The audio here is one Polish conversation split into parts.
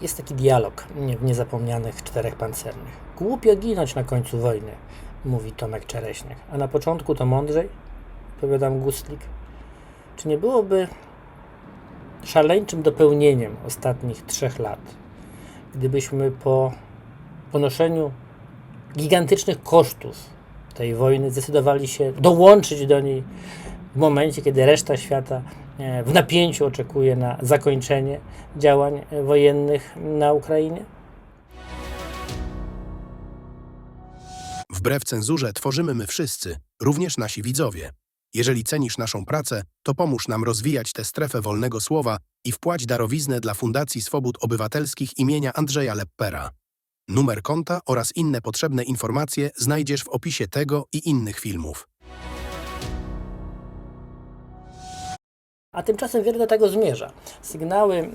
Jest taki dialog w niezapomnianych czterech pancernych. Głupio ginąć na końcu wojny, mówi Tomek Czereśniak. A na początku to mądrzej, powiadam Gustlik. Czy nie byłoby szaleńczym dopełnieniem ostatnich trzech lat, gdybyśmy po ponoszeniu gigantycznych kosztów tej wojny zdecydowali się dołączyć do niej w momencie, kiedy reszta świata w napięciu oczekuje na zakończenie działań wojennych na Ukrainie? Wbrew cenzurze tworzymy my wszyscy, również nasi widzowie. Jeżeli cenisz naszą pracę, to pomóż nam rozwijać tę strefę wolnego słowa i wpłać darowiznę dla Fundacji Swobód Obywatelskich imienia Andrzeja Leppera. Numer konta oraz inne potrzebne informacje znajdziesz w opisie tego i innych filmów. A tymczasem wiele do tego zmierza. Sygnały mm,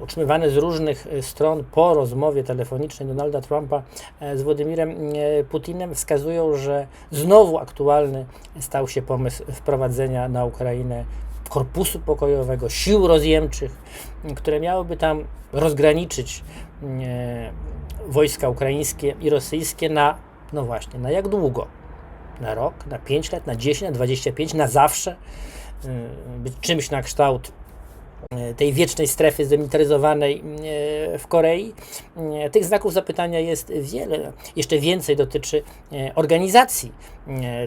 otrzymywane z różnych y, stron po rozmowie telefonicznej Donalda Trumpa e, z Władimirem e, Putinem wskazują, że znowu aktualny stał się pomysł wprowadzenia na Ukrainę korpusu pokojowego, sił rozjemczych, które miałyby tam rozgraniczyć e, wojska ukraińskie i rosyjskie na, no właśnie, na jak długo? Na rok, na 5 lat, na 10, na 25, na zawsze? Y, być czymś na kształt y, tej wiecznej strefy zdemilitaryzowanej y, w Korei. Tych znaków zapytania jest wiele. Jeszcze więcej dotyczy organizacji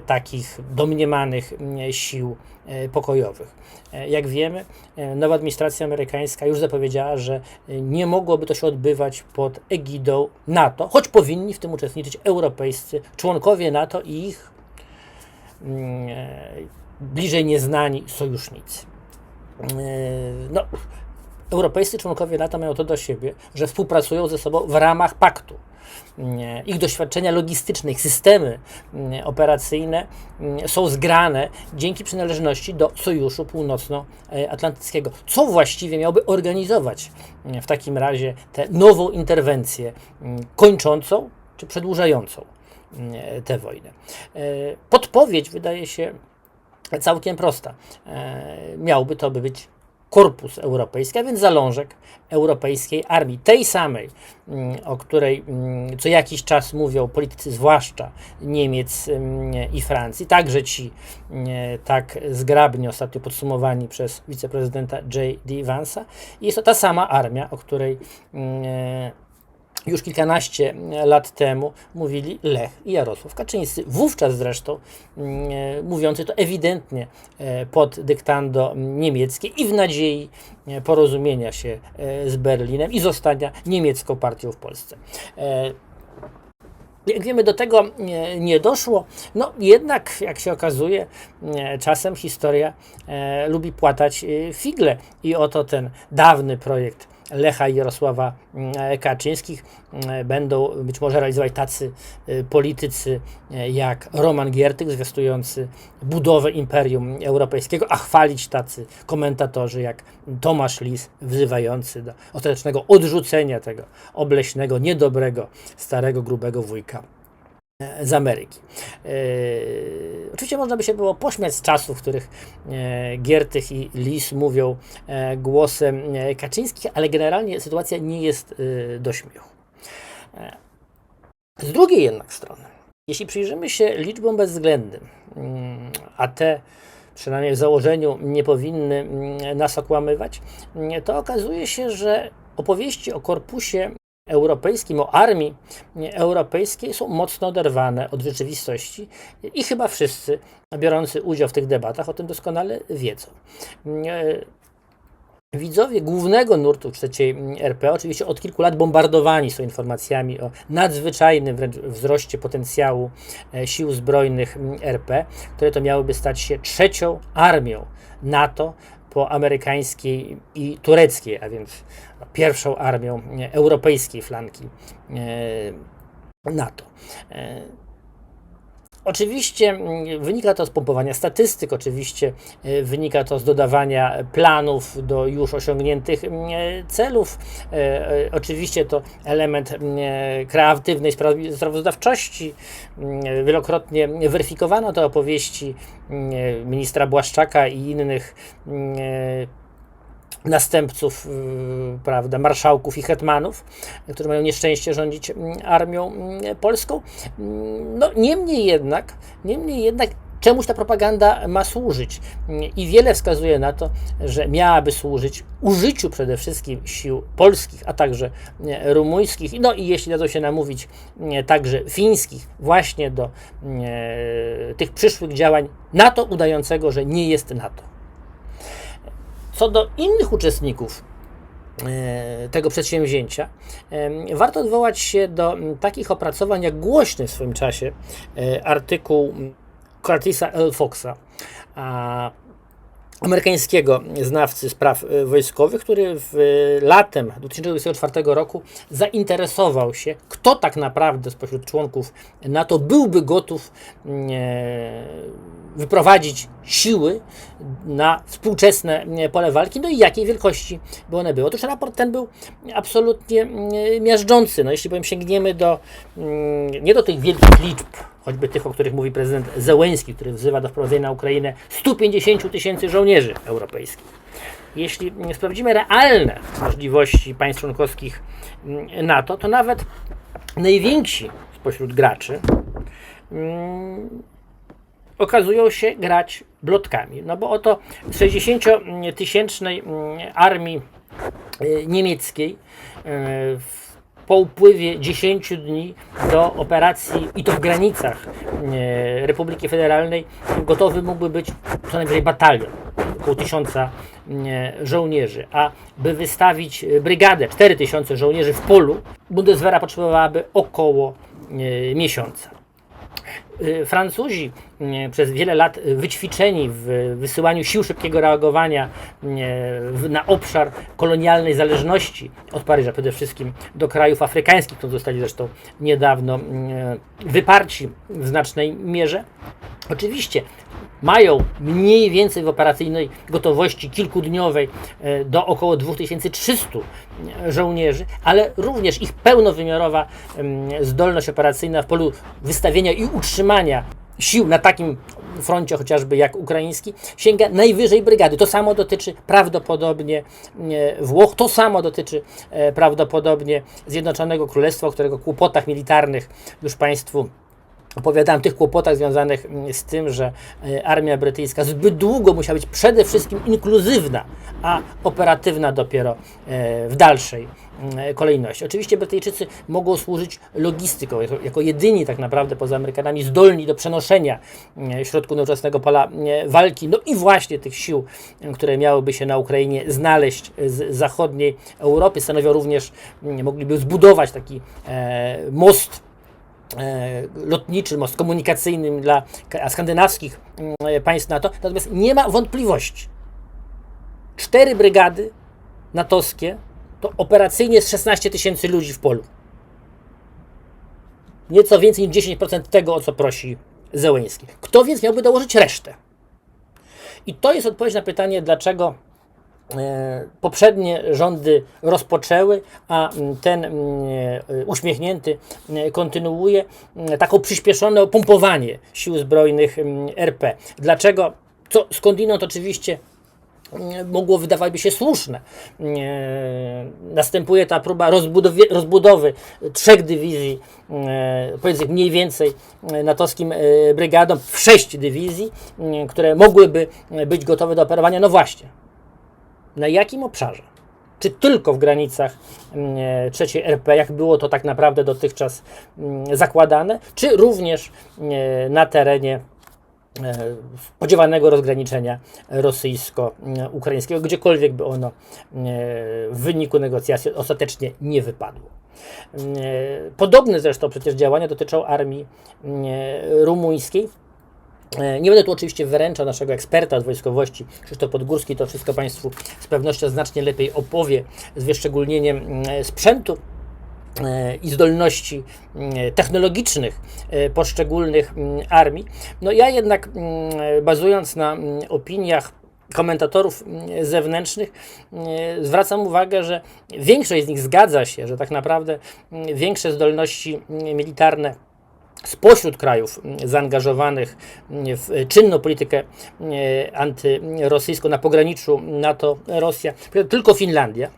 takich domniemanych sił pokojowych. Jak wiemy, nowa administracja amerykańska już zapowiedziała, że nie mogłoby to się odbywać pod egidą NATO, choć powinni w tym uczestniczyć europejscy członkowie NATO i ich bliżej nieznani sojusznicy. E, no, europejscy członkowie NATO mają to do siebie, że współpracują ze sobą w ramach paktu. E, ich doświadczenia logistyczne, ich systemy e, operacyjne są zgrane dzięki przynależności do Sojuszu Północnoatlantyckiego. Co właściwie miałby organizować w takim razie tę nową interwencję kończącą czy przedłużającą tę wojnę? Podpowiedź wydaje się całkiem prosta. E, miałby to być korpus europejski, a więc zalążek europejskiej armii, tej samej, mm, o której mm, co jakiś czas mówią politycy, zwłaszcza Niemiec mm, i Francji, także ci tak zgrabnie ostatnio podsumowani przez wiceprezydenta J.D. Vance'a. Jest to ta sama armia, o której już kilkanaście lat temu mówili Lech i Jarosław Kaczyńscy. Wówczas zresztą mm, e, mówiący to ewidentnie e, pod dyktando niemieckie i w nadziei e, porozumienia się z Berlinem i zostania niemiecką partią w Polsce. Jak wiemy, do tego nie, doszło. No jednak, jak się okazuje, czasem historia lubi płatać figle. I oto ten dawny projekt Lecha i Jarosława mm, Kaczyńskich mm, będą być może realizować tacy y, politycy y, jak Roman Giertych, zwiastujący budowę Imperium Europejskiego, a chwalić tacy komentatorzy jak Tomasz Lis, wzywający do ostatecznego odrzucenia tego obleśnego, niedobrego, starego, grubego wujka z Ameryki. E, oczywiście można by się było pośmiać z czasów, w których e, Giertych i Lis mówią e, głosem Kaczyńskich, ale generalnie sytuacja nie jest do śmiechu. Z drugiej jednak strony, jeśli przyjrzymy się liczbom bezwzględnym, mm, a te przynajmniej w założeniu nie powinny mm, nas okłamywać, to okazuje się, że opowieści o korpusie europejskim, o armii europejskiej są mocno oderwane od rzeczywistości i chyba wszyscy biorący udział w tych debatach o tym doskonale wiedzą. Widzowie głównego nurtu trzeciej RP oczywiście od kilku lat bombardowani są informacjami o nadzwyczajnym wręcz wzroście potencjału e, sił zbrojnych RP, które to miałyby stać się trzecią armią NATO po amerykańskiej i tureckiej, a więc pierwszą armią europejskiej flanki e, NATO. E, oczywiście mm, wynika to z pompowania statystyk, oczywiście e, wynika to z dodawania planów do już osiągniętych mm, celów. Oczywiście to element mm, kreatywnej sprawozdawczości. Wielokrotnie weryfikowano te opowieści ministra Błaszczaka i innych następców, yy, prawda, marszałków i hetmanów, którzy mają nieszczęście rządzić mm, armią mm, polską. Mm, No, niemniej jednak, niemniej jednak czemuś ta propaganda ma służyć. Mm, I wiele wskazuje na to, że miałaby służyć użyciu przede wszystkim sił polskich, a także rumuńskich, no i jeśli dadzą się namówić, także fińskich, właśnie do tych przyszłych działań NATO udającego, że nie jest NATO. Co do innych uczestników e, tego przedsięwzięcia, em, warto odwołać się do takich opracowań jak głośny w swoim czasie e, artykuł Curtisa L. Foxa, amerykańskiego znawcy spraw e, wojskowych, który w e, latem 2024 roku zainteresował się, kto tak naprawdę spośród członków NATO byłby gotów mm, e, wyprowadzić siły na współczesne e, pole walki, no i jakiej wielkości by one były. Otóż raport ten był absolutnie mm, miażdżący. No jeśli powiem, sięgniemy do, mm, nie do tych wielkich liczb, choćby tych, o których mówi prezydent Zełenski, który wzywa do wprowadzenia na Ukrainę 150 tysięcy żołnierzy europejskich. Jeśli sprawdzimy realne możliwości państw członkowskich mm, NATO, to nawet najwięksi spośród graczy mm, okazują się grać blotkami. No bo oto 60-tysięcznej mm, armii y, niemieckiej y, w- po upływie 10 dni do operacji i to w granicach y, Republiki Federalnej gotowy mógłby być co najwyżej batalion, około tysiąca y, żołnierzy, a by wystawić y, brygadę 4000 żołnierzy w polu, Bundeswehra potrzebowałaby około miesiąca. Y, Francuzi y, przez wiele lat wyćwiczeni w wysyłaniu sił szybkiego reagowania y, na obszar kolonialnej zależności od Paryża, przede wszystkim do krajów afrykańskich, którzy zostali zresztą niedawno wyparci w znacznej mierze. Oczywiście mają mniej więcej w operacyjnej gotowości kilkudniowej e, do około 2300 żołnierzy, ale również ich pełnowymiarowa zdolność operacyjna w polu wystawienia i utrzymania sił na takim froncie chociażby jak ukraiński sięga najwyżej brygady. To samo dotyczy prawdopodobnie e, Włoch, to samo dotyczy e, prawdopodobnie Zjednoczonego Królestwa, o którego kłopotach militarnych już Państwu opowiadałem tych kłopotach związanych mm, z tym, że e, armia brytyjska zbyt długo musiała być przede wszystkim inkluzywna, a operatywna dopiero e, w dalszej mm, kolejności. Oczywiście Brytyjczycy mogą służyć logistyką, jako, jedyni tak naprawdę poza Amerykanami zdolni do przenoszenia mm, środku nowoczesnego pola walki, no i właśnie tych sił, które miałyby się na Ukrainie znaleźć z zachodniej Europy, stanowią również, mogliby zbudować taki e, most e, lotniczy, most komunikacyjnym dla skandynawskich mm, państw NATO. Natomiast nie ma wątpliwości. Cztery brygady natowskie to operacyjnie jest 16 tysięcy ludzi w polu. Nieco więcej niż 10% tego, o co prosi Zełęński. Kto więc miałby dołożyć resztę? I to jest odpowiedź na pytanie, dlaczego e, poprzednie rządy rozpoczęły, a ten e, uśmiechnięty kontynuuje taką przyspieszone pompowanie sił zbrojnych RP. Dlaczego? Co skądinąd oczywiście mogło wydawać by się słuszne. E, Następuje ta próba rozbudowy, rozbudowy trzech dywizji, e, powiedzmy mniej więcej e, natowskim e, brygadom w sześć dywizji, które mogłyby e, być gotowe do operowania. No właśnie, na jakim obszarze? Czy tylko w granicach mm, e, trzeciej RP, jak było to tak naprawdę dotychczas mm, zakładane, czy również e, na terenie e, spodziewanego rozgraniczenia rosyjsko-ukraińskiego, gdziekolwiek by ono e, w wyniku negocjacji ostatecznie nie wypadło. E, Podobne zresztą przecież działania dotyczą armii e, rumuńskiej. E, Nie będę tu oczywiście wyręczał naszego eksperta od wojskowości, Krzysztof Podgórski, to wszystko Państwu z pewnością znacznie lepiej opowie, z wyszczególnieniem mm, sprzętu e, i zdolności mm, technologicznych e, poszczególnych mm, armii. No ja jednak bazując na opiniach komentatorów zewnętrznych zwracam uwagę, że większość z nich zgadza się, że tak naprawdę większe zdolności militarne spośród krajów zaangażowanych w czynną politykę mm, antyrosyjską na pograniczu NATO-Rosja, tylko Finlandia,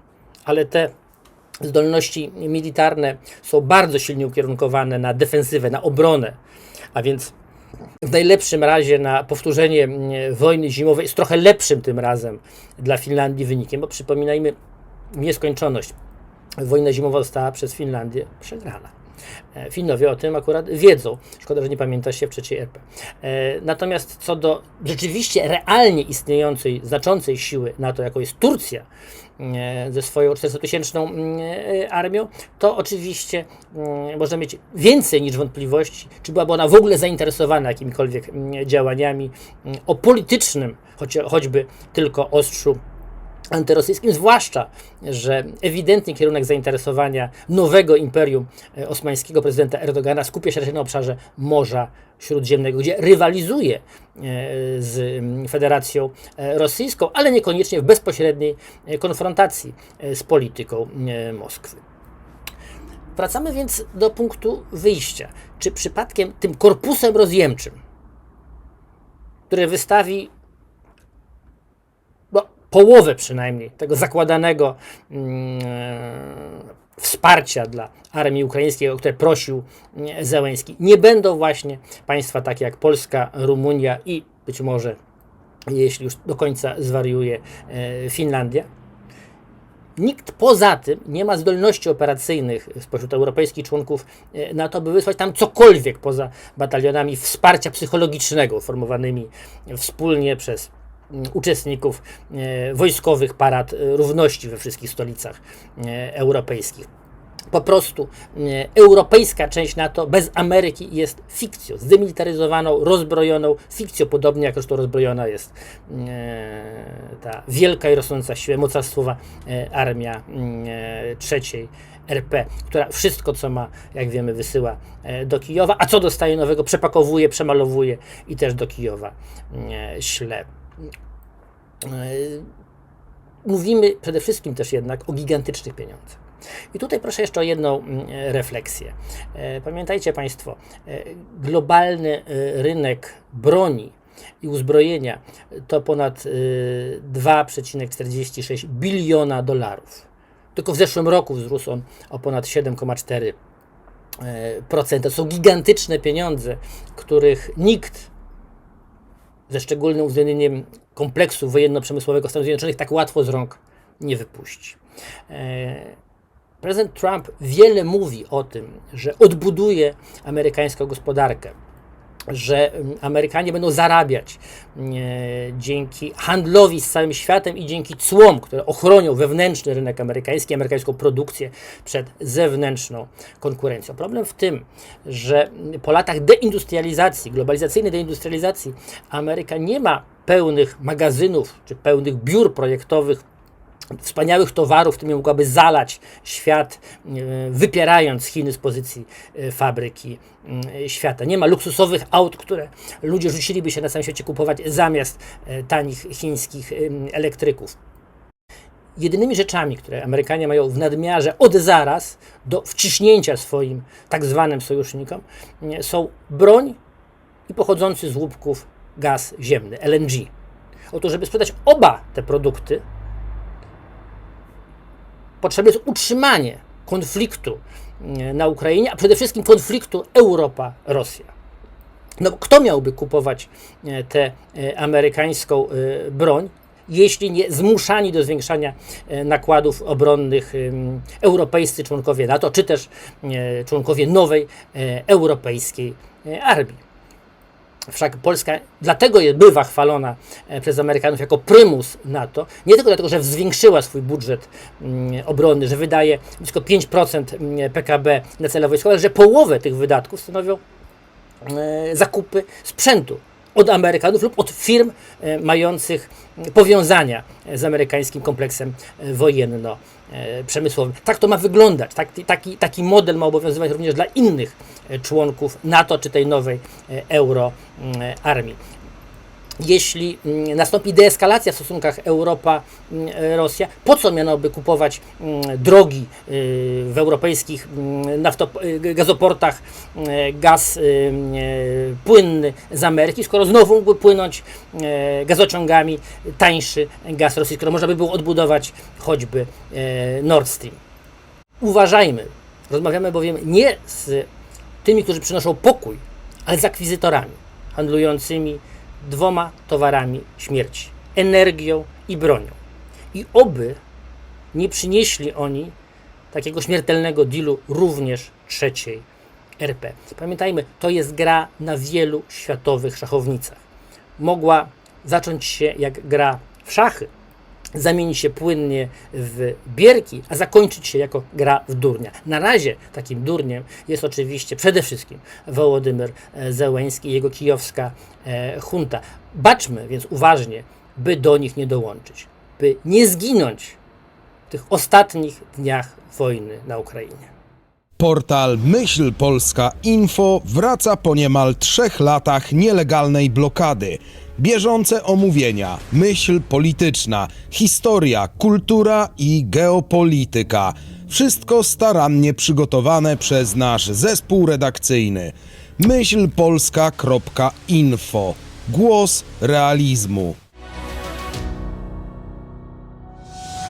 ale te zdolności militarne są bardzo silnie ukierunkowane na defensywę, na obronę, a więc w najlepszym razie na powtórzenie wojny zimowej z trochę lepszym tym razem dla Finlandii wynikiem, bo przypominajmy, nieskończoność wojna zimowa została przez Finlandię przegrana. E, Finowie o tym akurat wiedzą. Szkoda, że nie pamięta się w trzeciej RP. E, Natomiast co do rzeczywiście realnie istniejącej, znaczącej siły NATO, jaką jest Turcja, e, ze swoją 400-tysięczną armią, to oczywiście mm, można mieć więcej niż wątpliwości, czy byłaby ona w ogóle zainteresowana jakimikolwiek mm, działaniami mm, o politycznym, choć, choćby tylko ostrzu antyrosyjskim, zwłaszcza, że ewidentnie kierunek zainteresowania nowego imperium e, osmańskiego prezydenta Erdogana skupia się raczej na obszarze Morza Śródziemnego, gdzie rywalizuje e, z Federacją e, Rosyjską, ale niekoniecznie w bezpośredniej konfrontacji z polityką Moskwy. Wracamy więc do punktu wyjścia. Czy przypadkiem tym korpusem rozjemczym, który wystawi połowę przynajmniej tego zakładanego mm, wsparcia dla armii ukraińskiej, o które prosił mm, Zełenski, nie będą właśnie państwa takie jak Polska, Rumunia i być może, jeśli już do końca zwariuje, e, Finlandia. Nikt poza tym nie ma zdolności operacyjnych spośród europejskich członków e, NATO, by wysłać tam cokolwiek poza batalionami wsparcia psychologicznego formowanymi wspólnie przez uczestników e, wojskowych parad e, równości we wszystkich stolicach e, europejskich. Po prostu europejska część NATO bez Ameryki jest fikcją, zdemilitaryzowaną, rozbrojoną fikcją, podobnie jak zresztą rozbrojona jest ta wielka i rosnąca siła mocarstwowa armia mm, trzeciej RP, która wszystko, co ma, jak wiemy, wysyła do Kijowa, a co dostaje nowego, przepakowuje, przemalowuje i też do Kijowa e, śle. E, Mówimy przede wszystkim też jednak o gigantycznych pieniądzach. I tutaj proszę jeszcze o jedną mm, refleksję. E, Pamiętajcie Państwo, e, globalny rynek broni i uzbrojenia to ponad e, 2,46 biliona dolarów. Tylko w zeszłym roku wzrósł on o ponad 7,4%. e, procent. To są gigantyczne pieniądze, których nikt ze szczególnym uwzględnieniem kompleksu wojenno-przemysłowego Stanów Zjednoczonych tak łatwo z rąk nie wypuści. E, Prezydent Trump wiele mówi o tym, że odbuduje amerykańską gospodarkę, że mm, Amerykanie będą zarabiać e, dzięki handlowi z całym światem i dzięki cłom, które ochronią wewnętrzny rynek amerykański, amerykańską produkcję przed zewnętrzną konkurencją. Problem w tym, że po latach deindustrializacji, globalizacyjnej deindustrializacji, Ameryka nie ma pełnych magazynów czy pełnych biur projektowych wspaniałych towarów, którymi mogłaby zalać świat, e, wypierając Chiny z pozycji e, fabryki e, świata. Nie ma luksusowych aut, które ludzie rzuciliby się na całym świecie kupować zamiast tanich chińskich elektryków. Jedynymi rzeczami, które Amerykanie mają w nadmiarze od zaraz do wciśnięcia swoim tak zwanym sojusznikom, są broń i pochodzący z łupków gaz ziemny, LNG. Otóż, żeby sprzedać oba te produkty, potrzebne jest utrzymanie konfliktu e, na Ukrainie, a przede wszystkim konfliktu Europa-Rosja. No, kto miałby kupować e, tę e, amerykańską broń, jeśli nie zmuszani do zwiększania nakładów obronnych europejscy członkowie NATO, czy też członkowie nowej europejskiej armii? Wszak Polska dlatego bywa chwalona e, przez Amerykanów jako prymus NATO, nie tylko dlatego, że zwiększyła swój budżet mm, obronny, że wydaje blisko 5% mm, PKB na cele wojskowe, ale że połowę tych wydatków stanowią e, zakupy sprzętu od Amerykanów lub od firm e, mających mm, powiązania z amerykańskim kompleksem e, wojenno-przemysłowym. Tak to ma wyglądać. Tak, taki, taki model ma obowiązywać również dla innych e, członków NATO czy tej nowej e, euro mm. Jeśli mm, nastąpi deeskalacja w stosunkach Europa-Rosja, po co miano by kupować mm, drogi y, w europejskich mm, y, gazoportach y, gaz y, płynny z Ameryki, skoro znowu mógłby płynąć y, gazociągami tańszy gaz rosyjski, skoro można by było odbudować choćby Nord Stream. Uważajmy, rozmawiamy bowiem nie z tymi, którzy przynoszą pokój, ale z akwizytorami handlującymi dwoma towarami śmierci energią i bronią. I oby nie przynieśli oni takiego śmiertelnego dealu również trzeciej RP. Pamiętajmy, to jest gra na wielu światowych szachownicach. Mogła zacząć się jak gra w szachy, zamieni się płynnie w bierki, a zakończyć się jako gra w durnia. Na razie takim durniem jest oczywiście przede wszystkim Wołodymyr e, Zełęński i jego kijowska e, junta. Baczmy więc uważnie, by do nich nie dołączyć, by nie zginąć w tych ostatnich dniach wojny na Ukrainie. Portal Myśl Polska Info wraca po niemal trzech latach nielegalnej blokady. Bieżące omówienia, myśl polityczna, historia, kultura i geopolityka. Wszystko starannie przygotowane przez nasz zespół redakcyjny. Myślpolska.info. Głos realizmu.